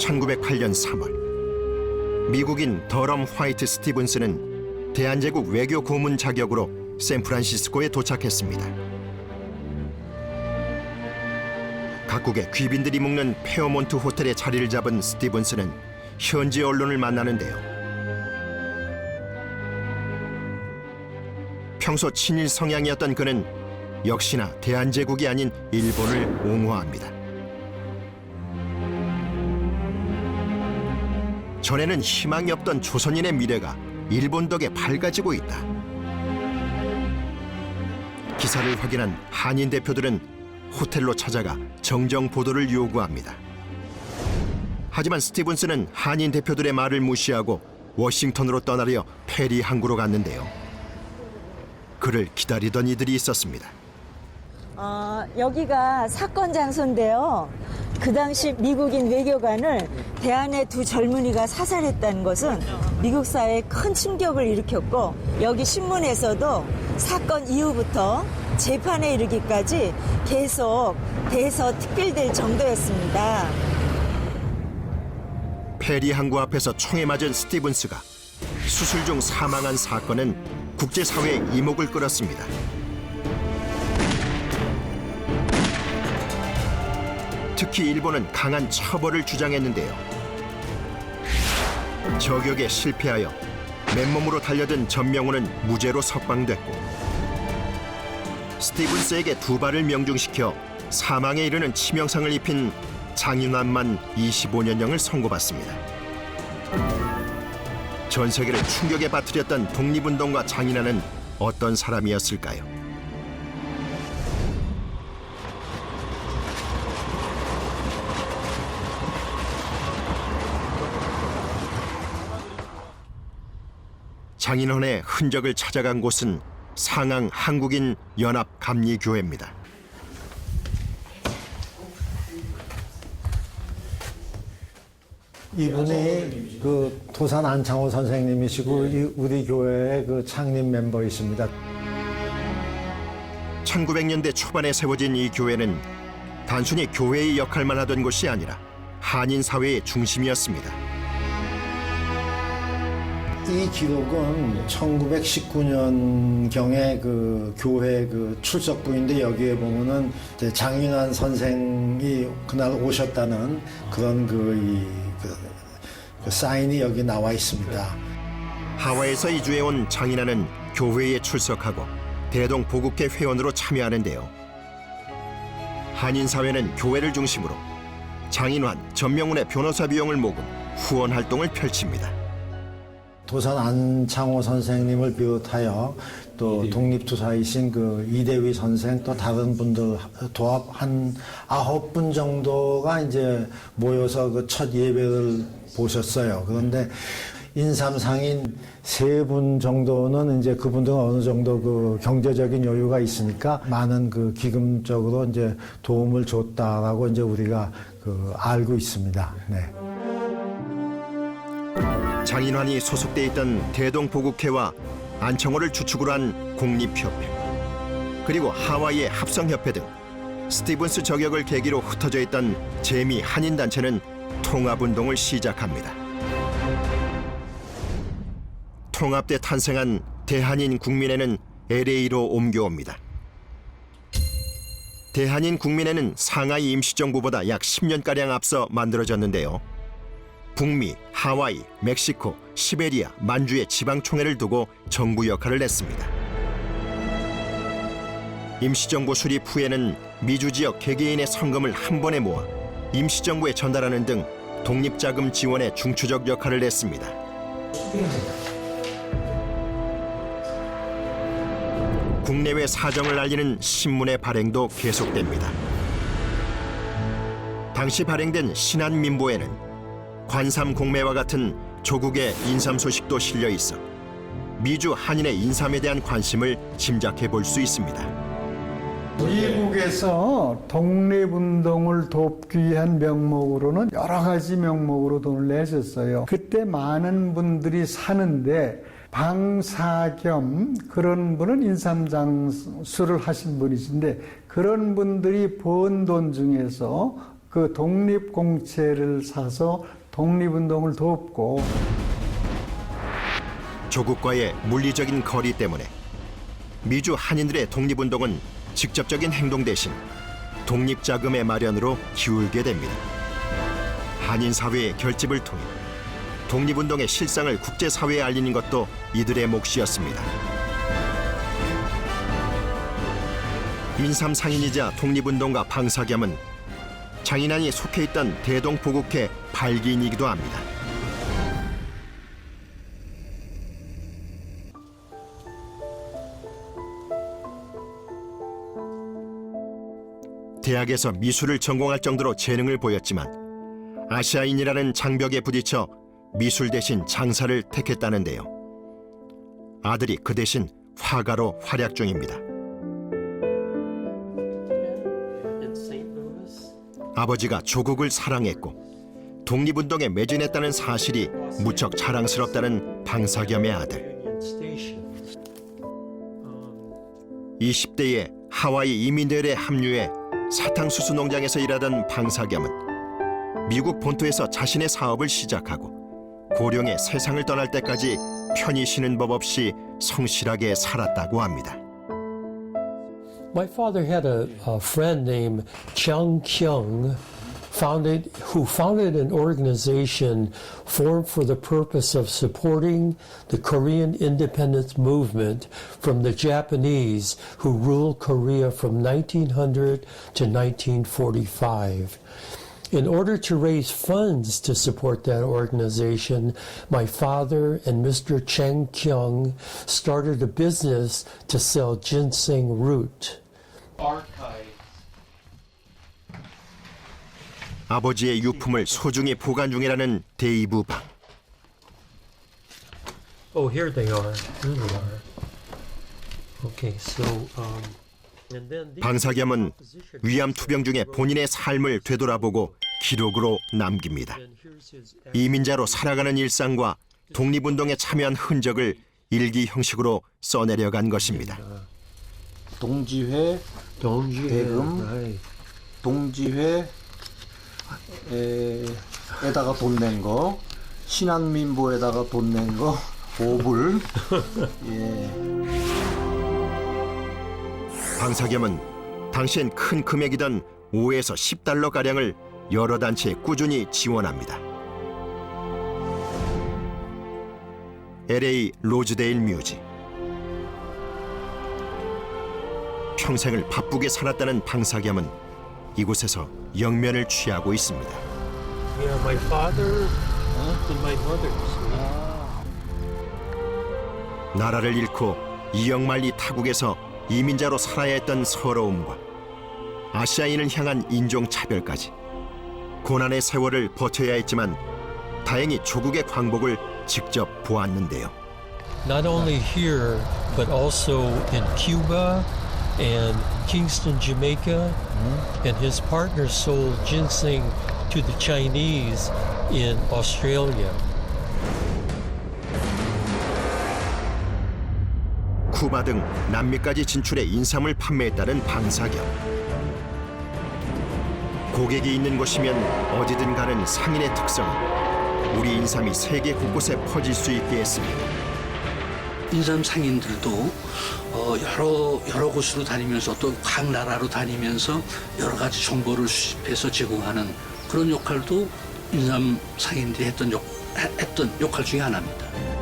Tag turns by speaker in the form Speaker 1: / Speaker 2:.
Speaker 1: 1908년 3월 미국인 더럼 화이트 스티븐스는 대한제국 외교 고문 자격으로 샌프란시스코에 도착했습니다. 각국의 귀빈들이 묵는 페어몬트 호텔에 자리를 잡은 스티븐스는 현지 언론을 만나는데요. 평소 친일 성향이었던 그는 역시나 대한제국이 아닌 일본을 옹호합니다. 전에는 희망이 없던 조선인의 미래가 일본 덕에 밝아지고 있다. 기사를 확인한 한인 대표들은 호텔로 찾아가 정정 보도를 요구합니다. 하지만 스티븐스는 한인 대표들의 말을 무시하고 워싱턴으로 떠나려 페리 항구로 갔는데요. 그를 기다리던 이들이 있었습니다.
Speaker 2: 어, 여기가 사건 장소인데요. 그 당시 미국인 외교관을 대한의 두 젊은이가 사살했다는 것은 미국 사회에 큰 충격을 일으켰고 여기 신문에서도 사건 이후부터 재판에 이르기까지 계속 대서 특필될 정도였습니다.
Speaker 1: 페리 항구 앞에서 총에 맞은 스티븐스가 수술 중 사망한 사건은 국제사회의 이목을 끌었습니다. 특히 일본은 강한 처벌을 주장했는데요. 저격에 실패하여 맨몸으로 달려든 전명훈은 무죄로 석방됐고 스티븐스에게 두 발을 명중시켜 사망에 이르는 치명상을 입힌 장인환만 25년형을 선고받습니다. 전 세계를 충격에 빠뜨렸던 독립운동가 장인환은 어떤 사람이었을까요? 장인환의 흔적을 찾아간 곳은 상항 한국인 연합 감리교회입니다.
Speaker 3: 이분이 그 도산 안창호 선생님이시고 이 우리 교회의 그 창립 멤버이십니다.
Speaker 1: 1900년대 초반에 세워진 이 교회는 단순히 교회의 역할만 하던 곳이 아니라 한인 사회의 중심이었습니다.
Speaker 3: 이 기록은 1919년경에 그 교회 그 출석부인데 여기에 보면은 장윤환 선생이 그날 오셨다는 그런 그, 이, 그, 그 사인이 여기 나와 있습니다.
Speaker 1: 하와이에서 이주해온 장인아는 교회에 출석하고 대동 보국회 회원으로 참여하는데요. 한인 사회는 교회를 중심으로 장인환, 전명훈의 변호사 비용을 모금 후원 활동을 펼칩니다.
Speaker 3: 도산 안창호 선생님을 비롯하여 또 독립투사이신 그 이대휘 선생 또 다른 분들 도합 한 아홉 분 정도가 이제 모여서 그 첫 예배를 보셨어요. 그런데 인삼상인 세 분 정도는 이제 그분들은 어느 정도 그 경제적인 여유가 있으니까 많은 그 기금적으로 이제 도움을 줬다라고 이제 우리가 그 알고 있습니다. 네.
Speaker 1: 장인환이 소속돼 있던 대동보국회와 안청호를 주축으로 한 공립협회 그리고 하와이의 합성협회 등 스티븐스 저격을 계기로 흩어져 있던 재미 한인단체는 통합운동을 시작합니다. 통합돼 탄생한 대한인 국민회는 LA로 옮겨옵니다. 대한인 국민회는 상하이 임시정부보다 약 10년가량 앞서 만들어졌는데요. 북미, 하와이, 멕시코, 시베리아, 만주의 지방총회를 두고 정부 역할을 했습니다. 임시정부 수립 후에는 미주 지역 개개인의 성금을 한 번에 모아 임시정부에 전달하는 등 독립자금 지원에 중추적 역할을 했습니다. 국내외 사정을 알리는 신문의 발행도 계속됩니다. 당시 발행된 신한민보에는 관삼 공매와 같은 조국의 인삼 소식도 실려 있어 미주 한인의 인삼에 대한 관심을 짐작해 볼 수 있습니다.
Speaker 4: 미국에서 독립운동을 돕기 위한 명목으로는 여러 가지 명목으로 돈을 내셨어요. 그때 많은 분들이 사는데 방사 겸 그런 분은 인삼장수를 하신 분이신데 그런 분들이 번 돈 중에서 그 독립공채를 사서 독립운동을 돕고
Speaker 1: 조국과의 물리적인 거리 때문에 미주 한인들의 독립운동은 직접적인 행동 대신 독립자금의 마련으로 기울게 됩니다. 한인 사회의 결집을 통해 독립운동의 실상을 국제사회에 알리는 것도 이들의 몫이었습니다. 인삼 상인이자 독립운동가 방사겸은 장인환이 속해 있던 대동보국회 발기인이기도 합니다. 대학에서 미술을 전공할 정도로 재능을 보였지만 아시아인이라는 장벽에 부딪혀 미술 대신 장사를 택했다는데요. 아들이 그 대신 화가로 활약 중입니다. 아버지가 조국을 사랑했고 독립운동에 매진했다는 사실이 무척 자랑스럽다는 방사겸의 아들.
Speaker 5: Union Station.
Speaker 1: 20대에 하와이 이민대회에 합류해 사탕수수 농장에서 일하던 방사겸은 미국 본토에서 자신의 사업을 시작하고 고령의 세상을 떠날 때까지 편히 쉬는 법 없이 성실하게 살았다고 합니다.
Speaker 5: My father had a, a friend named Chiang Kyung, founded who founded an organization formed for the purpose of supporting the Korean independence movement from the Japanese who ruled Korea from 1900 to 1945. In order to raise funds to support that organization, my father and Mr. Cheng Kyung started a business to sell ginseng root.
Speaker 1: 아버지의 유품을 소중히 보관 중이라는 데이브 방.
Speaker 5: Oh, here they are. Here they are. Okay, so um, and then these
Speaker 1: 방사겸은 위암 투병 중에 본인의 삶을 되돌아보고 기록으로 남깁니다.
Speaker 5: and here's his
Speaker 1: 이민자로 살아가는 일상과 독립운동에 참여한 흔적을 일기 형식으로 써내려간 것입니다.
Speaker 6: 동지회,
Speaker 5: Dongji
Speaker 6: 대금.
Speaker 5: right.
Speaker 6: 동지회 에다가 돈 낸 거, 신한민보에다가 돈 낸 거, 5불. 예.
Speaker 1: 방사겸은 당시엔 큰 금액이던 5에서 10달러 가량을 여러 단체에 꾸준히 지원합니다. LA 로즈데일 뮤지 평생을 바쁘게 살았다는 방사겸은 이곳에서 영면을 취하고 있습니다.
Speaker 5: Yeah, my father and my mother.
Speaker 1: 나라를 잃고 이영만리 타국에서 이민자로 살아야 했던 서러움과 아시아인을 향한 인종 차별까지 고난의 세월을 버텨야 했지만 다행히 조국의 광복을 직접 보았는데요.
Speaker 5: Not only here, but also in Cuba and Kingston, Jamaica. And his partner sold ginseng to the Chinese in Australia.
Speaker 1: 쿠바 등 남미까지 진출해 인삼을 판매했다는 방사겸. 고객이 있는 곳이면 어디든 가는 상인의 특성은 우리 인삼이 세계 곳곳에 퍼질 수 있게 했습니다.
Speaker 7: 인삼 상인들도 어, 여러 여러 곳으로 다니면서 또 각 나라로 다니면서 여러 가지 정보를 수집해서 제공하는 그런 역할도 인삼 상인들이 했던 역, 했던 역할 중에 하나입니다.